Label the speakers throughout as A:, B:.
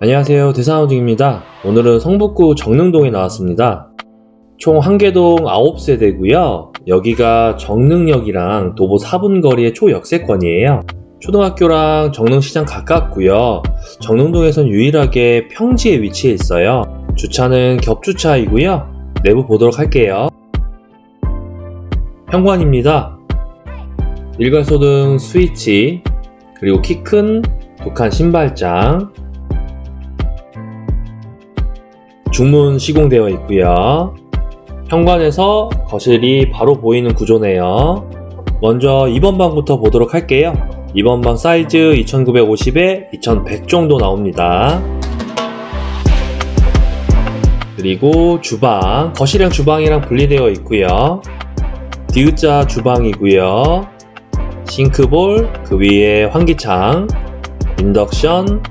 A: 안녕하세요. 대산호중입니다. 오늘은 성북구 정릉동에 나왔습니다. 총 한개동 9세대고요. 여기가 정릉역이랑 도보 4분 거리의 초역세권이에요. 초등학교랑 정릉시장 가깝고요. 정릉동에선 유일하게 평지에 위치해 있어요. 주차는 겹주차이고요. 내부 보도록 할게요. 현관입니다. 일괄소등 스위치 그리고 키 큰 독한 신발장 중문 시공되어 있고요. 현관에서 거실이 바로 보이는 구조네요. 먼저 2번 방부터 보도록 할게요. 2번 방 사이즈 2950에 2100 정도 나옵니다. 그리고 주방, 거실이랑 주방이랑 분리되어 있고요. 디귿자 주방이고요. 싱크볼, 그 위에 환기창, 인덕션,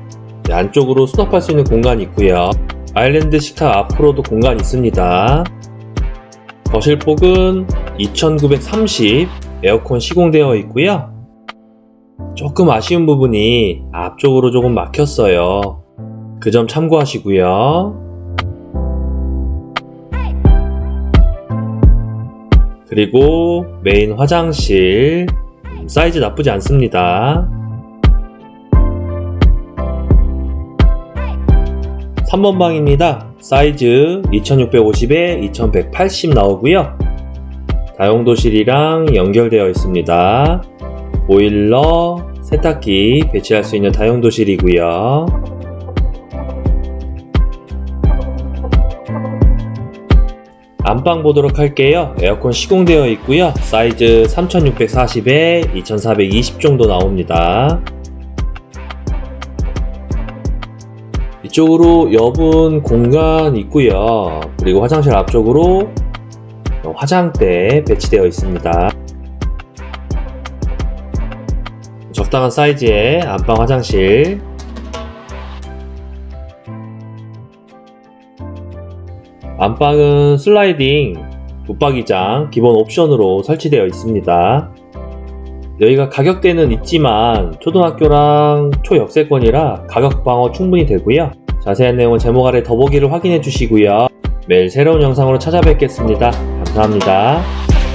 A: 네, 안쪽으로 수납할 수 있는 공간이 있고요. 아일랜드 식탁 앞으로도 공간이 있습니다. 거실 폭은 2930 에어컨 시공되어 있고요. 조금 아쉬운 부분이 앞쪽으로 조금 막혔어요. 그 점 참고하시고요. 그리고 메인 화장실 음, 사이즈 나쁘지 않습니다. 3번 방입니다. 사이즈 2650에 2180 나오고요. 다용도실이랑 연결되어 있습니다. 보일러, 세탁기 배치할 수 있는 다용도실이고요. 안방 보도록 할게요. 에어컨 시공되어 있고요. 사이즈 3640에 2420 정도 나옵니다. 이쪽으로 여분 공간 있고요. 그리고 화장실 앞쪽으로 화장대 배치되어 있습니다. 적당한 사이즈의 안방 화장실. 안방은 슬라이딩 붙박이장 기본 옵션으로 설치되어 있습니다. 여기가 가격대는 있지만 초등학교랑 초역세권이라 가격 방어 충분히 되고요. 자세한 내용은 제목 아래 더보기를 확인해 주시고요. 매일 새로운 영상으로 찾아뵙겠습니다. 감사합니다.